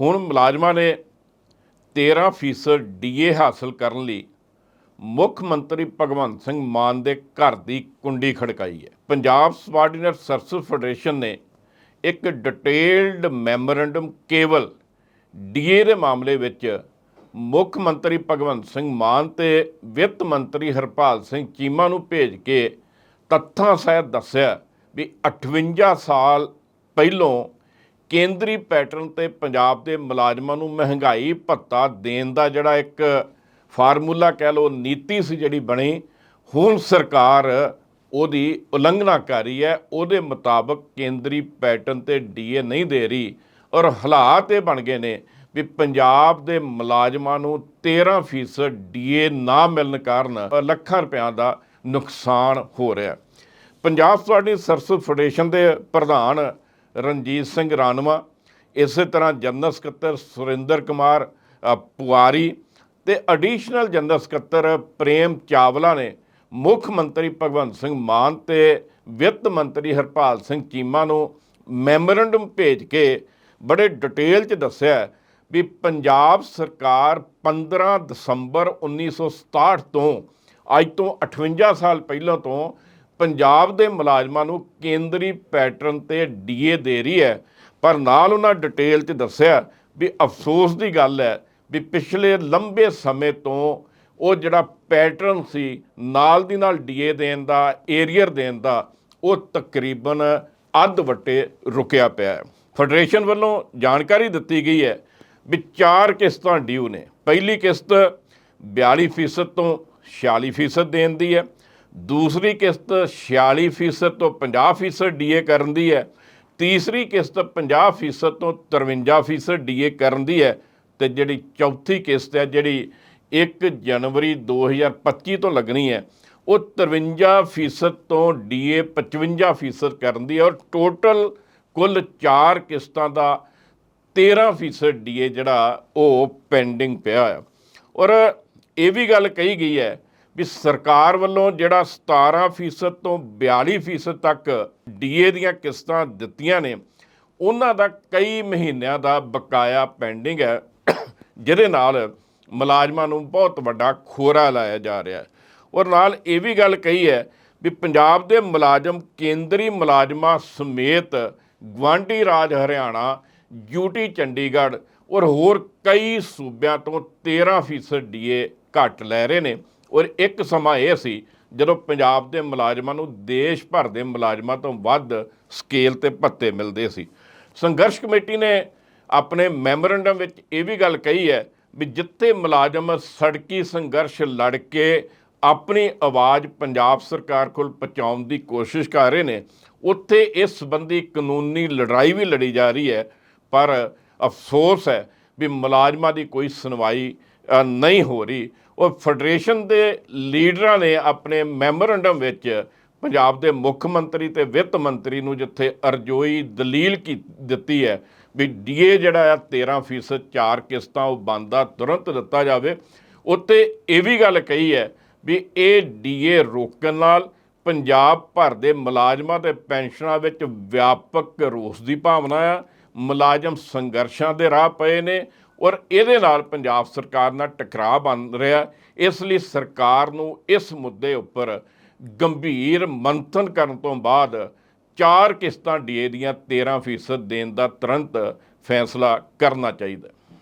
ਹੁਣ ਮੁਲਾਜ਼ਮਾਂ ਨੇ 13% ਡੀਏ ਹਾਸਲ ਕਰਨ ਲਈ ਮੁੱਖ ਮੰਤਰੀ ਭਗਵੰਤ ਸਿੰਘ ਮਾਨ ਦੇ ਘਰ ਦੀ ਕੁੰਡੀ ਖੜਕਾਈ ਹੈ। ਪੰਜਾਬ ਸਬਾਰਡੀਨੇਟ ਸਰਵਿਸ ਫੈਡਰੇਸ਼ਨ ਨੇ ਇੱਕ ਡਿਟੇਲਡ ਮੈਮੋਰੈਂਡਮ ਕੇਵਲ ਡੀਏ ਦੇ ਮਾਮਲੇ ਵਿੱਚ ਮੁੱਖ ਮੰਤਰੀ ਭਗਵੰਤ ਸਿੰਘ ਮਾਨ ਤੇ ਵਿੱਤ ਮੰਤਰੀ ਹਰਪਾਲ ਸਿੰਘ ਚੀਮਾ ਨੂੰ ਭੇਜ ਕੇ ਤੱਥਾਂ ਸਹਿਤ ਦੱਸਿਆ ਵੀ 58 ਸਾਲ ਪਹਿਲੋਂ ਕੇਂਦਰੀ ਪੈਟਰਨ ਤੇ ਪੰਜਾਬ ਦੇ ਮੁਲਾਜ਼ਮਾਂ ਨੂੰ ਮਹਿੰਗਾਈ ਭੱਤਾ ਦੇਣ ਦਾ ਜਿਹੜਾ ਇੱਕ ਫਾਰਮੂਲਾ ਕਹਿ ਲਓ, ਨੀਤੀ ਸੀ ਜਿਹੜੀ ਬਣੀ, ਹੁਣ ਸਰਕਾਰ ਉਹਦੀ ਉਲੰਘਣਾ ਕਰ ਰਹੀ ਹੈ। ਉਹਦੇ ਮੁਤਾਬਕ ਕੇਂਦਰੀ ਪੈਟਰਨ ਤੇ ਡੀਏ ਨਹੀਂ ਦੇ ਰਹੀ ਔਰ ਹਾਲਾਤ ਇਹ ਬਣ ਗਏ ਨੇ ਵੀ ਪੰਜਾਬ ਦੇ ਮੁਲਾਜ਼ਮਾਂ ਨੂੰ 13% ਡੀਏ ਨਾ ਮਿਲਣ ਕਾਰਨ ਲੱਖਾਂ ਰੁਪਿਆਂ ਦਾ ਨੁਕਸਾਨ ਹੋ ਰਿਹਾ। ਪੰਜਾਬ ਸਵਾਡੀ ਸਰਵਿਸ ਫੈਡਰੇਸ਼ਨ ਦੇ ਪ੍ਰਧਾਨ ਰਣਜੀਤ ਸਿੰਘ ਰਾਣਵਾ, ਇਸੇ ਤਰ੍ਹਾਂ ਜਨਰਲ ਸਕੱਤਰ ਸੁਰਿੰਦਰ ਕੁਮਾਰ ਪੁਆਰੀ ਤੇ ਐਡੀਸ਼ਨਲ ਜਨਰਲ ਸਕੱਤਰ ਪ੍ਰੇਮ ਚਾਵਲਾ ਨੇ ਮੁੱਖ ਮੰਤਰੀ ਭਗਵੰਤ ਸਿੰਘ ਮਾਨ ਤੇ ਵਿੱਤ ਮੰਤਰੀ ਹਰਪਾਲ ਸਿੰਘ ਚੀਮਾ ਨੂੰ ਮੈਮੋਰੰਡਮ ਭੇਜ ਕੇ ਬੜੇ ਡਿਟੇਲ 'ਚ ਦੱਸਿਆ ਵੀ ਪੰਜਾਬ ਸਰਕਾਰ 15 ਦਸੰਬਰ 1967 ਤੋਂ, ਅੱਜ ਤੋਂ 58 ਸਾਲ ਪਹਿਲਾਂ ਤੋਂ ਪੰਜਾਬ ਦੇ ਮੁਲਾਜ਼ਮਾਂ ਨੂੰ ਕੇਂਦਰੀ ਪੈਟਰਨ ਤੇ ਡੀਏ ਦੇ ਰਹੀ ਹੈ। ਪਰ ਨਾਲ ਉਹਨਾਂ ਡਿਟੇਲ 'ਚ ਦੱਸਿਆ ਵੀ ਅਫਸੋਸ ਦੀ ਗੱਲ ਹੈ ਵੀ ਪਿਛਲੇ ਲੰਬੇ ਸਮੇਂ ਤੋਂ ਉਹ ਜਿਹੜਾ ਪੈਟਰਨ ਸੀ, ਨਾਲ ਦੀ ਨਾਲ ਡੀਏ ਦੇਣ ਦਾ, ਏਰੀਅਰ ਦੇਣ ਦਾ, ਉਹ ਤਕਰੀਬਨ ਅੱਧ ਵਟੇ ਰੁਕਿਆ ਪਿਆ ਹੈ। ਫੈਡਰੇਸ਼ਨ ਵੱਲੋਂ ਜਾਣਕਾਰੀ ਦਿੱਤੀ ਗਈ ਹੈ ਵੀ ਚਾਰ ਕਿਸ਼ਤਾਂ ਡਿਊ ਨੇ। ਪਹਿਲੀ ਕਿਸ਼ਤ 42% ਤੋਂ 46% ਦੇਣ ਦੀ ਹੈ। ਦੂਸਰੀ ਕਿਸ਼ਤ 46% ਤੋਂ 50% ਡੀਏ ਕਰਨ ਦੀ ਹੈ, ਤੀਸਰੀ ਕਿਸ਼ਤ 50% ਤੋਂ 53% ਡੀਏ ਕਰਨ ਦੀ ਹੈ ਤੇ ਜਿਹੜੀ ਚੌਥੀ ਕਿਸ਼ਤ ਹੈ, ਜਿਹੜੀ 1 ਜਨਵਰੀ 2025 ਤੋਂ ਲੱਗਣੀ ਹੈ, ਉਹ 53% ਤੋਂ ਡੀਏ 55% ਕਰਨ ਦੀ ਔਰ ਟੋਟਲ ਕੁੱਲ 4 ਕਿਸ਼ਤਾਂ ਦਾ 13% ਡੀਏ ਜਿਹੜਾ ਉਹ ਪੈਂਡਿੰਗ ਪਿਆ ਆ ਔਰ ਇਹ ਵੀ ਗੱਲ ਕਹੀ ਗਈ ਹੈ ਵੀ ਸਰਕਾਰ ਵੱਲੋਂ ਜਿਹੜਾ 17% ਤੋਂ 42% ਤੱਕ ਡੀਏ ਦੀਆਂ ਕਿਸ਼ਤਾਂ ਦਿੱਤੀਆਂ ਨੇ, ਉਹਨਾਂ ਦਾ ਕਈ ਮਹੀਨਿਆਂ ਦਾ ਬਕਾਇਆ ਪੈਂਡਿੰਗ ਹੈ, ਜਿਹਦੇ ਨਾਲ ਮੁਲਾਜ਼ਮਾਂ ਨੂੰ ਬਹੁਤ ਵੱਡਾ ਖੋਰਾ ਲਾਇਆ ਜਾ ਰਿਹਾ ਹੈ। ਔਰ ਨਾਲ ਇਹ ਵੀ ਗੱਲ ਕਹੀ ਹੈ ਵੀ ਪੰਜਾਬ ਦੇ ਮੁਲਾਜ਼ਮ, ਕੇਂਦਰੀ ਮੁਲਾਜ਼ਮਾਂ ਸਮੇਤ ਗਵਾਂਢੀ ਰਾਜ ਹਰਿਆਣਾ ਯੂਟੀ ਚੰਡੀਗੜ੍ਹ ਔਰ ਹੋਰ ਕਈ ਸੂਬਿਆਂ ਤੋਂ 13% ਡੀਏ ਘੱਟ ਲੈ ਰਹੇ ਨੇ। ਔਰ ਇੱਕ ਸਮਾਂ ਇਹ ਸੀ ਜਦੋਂ ਪੰਜਾਬ ਦੇ ਮੁਲਾਜ਼ਮਾਂ ਨੂੰ ਦੇਸ਼ ਭਰ ਦੇ ਮੁਲਾਜ਼ਮਾਂ ਤੋਂ ਵੱਧ ਸਕੇਲ ਤੇ ਭੱਤੇ ਮਿਲਦੇ ਸੀ। ਸੰਘਰਸ਼ ਕਮੇਟੀ ਨੇ ਆਪਣੇ ਮੈਮੋਰੈਂਡਮ ਵਿੱਚ ਇਹ ਵੀ ਗੱਲ ਕਹੀ ਹੈ ਵੀ ਜਿੱਥੇ ਮੁਲਾਜ਼ਮ ਸੜਕੀ ਸੰਘਰਸ਼ ਲੜ ਕੇ ਆਪਣੀ ਆਵਾਜ਼ ਪੰਜਾਬ ਸਰਕਾਰ ਕੋਲ ਪਹੁੰਚਾਉਣ ਦੀ ਕੋਸ਼ਿਸ਼ ਕਰ ਰਹੇ ਨੇ, ਉੱਥੇ ਇਸ ਸੰਬੰਧੀ ਕਾਨੂੰਨੀ ਲੜਾਈ ਵੀ ਲੜੀ ਜਾ ਰਹੀ ਹੈ। ਪਰ ਅਫਸੋਸ ਹੈ ਵੀ ਮੁਲਾਜ਼ਮਾਂ ਦੀ ਕੋਈ ਸੁਣਵਾਈ ਨਹੀਂ ਹੋ ਰਹੀ। ਉਹ ਫੈਡਰੇਸ਼ਨ ਦੇ ਲੀਡਰਾਂ ਨੇ ਆਪਣੇ ਮੈਮੋਰੰਡਮ ਵਿੱਚ ਪੰਜਾਬ ਦੇ ਮੁੱਖ ਮੰਤਰੀ ਤੇ ਵਿੱਤ ਮੰਤਰੀ ਨੂੰ ਜਿੱਥੇ ਅਰਜ਼ੋਈ ਦਲੀਲ ਕੀ, ਦਿੱਤੀ ਹੈ ਵੀ ਡੀਏ ਜਿਹੜਾ ਆ 13% ਚਾਰ ਕਿਸ਼ਤਾਂ ਉਹ ਬੰਦਾ ਤੁਰੰਤ ਦਿੱਤਾ ਜਾਵੇ। ਉੱਤੇ ਇਹ ਵੀ ਗੱਲ ਕਹੀ ਹੈ ਵੀ ਇਹ ਡੀਏ ਰੋਕਣ ਨਾਲ ਪੰਜਾਬ ਭਰ ਦੇ ਮੁਲਾਜ਼ਮਾਂ ਤੇ ਪੈਨਸ਼ਨਾਂ ਵਿੱਚ ਵਿਆਪਕ ਰੋਸ ਦੀ ਭਾਵਨਾ ਆ। ਮੁਲਾਜ਼ਮ ਸੰਘਰਸ਼ਾਂ ਦੇ ਰਾਹ ਪਏ ਨੇ। ਔਰ ਇਹਦੇ ਨਾਲ ਪੰਜਾਬ ਸਰਕਾਰ ਨਾਲ ਟਕਰਾਅ ਬਣ ਰਿਹਾ ਇਸ ਲਈ ਸਰਕਾਰ ਨੂੰ ਇਸ ਮੁੱਦੇ ਉੱਪਰ ਗੰਭੀਰ ਮੰਥਨ ਕਰਨ ਤੋਂ ਬਾਅਦ ਚਾਰ ਕਿਸ਼ਤਾਂ ਡੀਏ ਦੀਆਂ 13% ਦੇਣ ਦਾ ਤੁਰੰਤ ਫੈਸਲਾ ਕਰਨਾ ਚਾਹੀਦਾ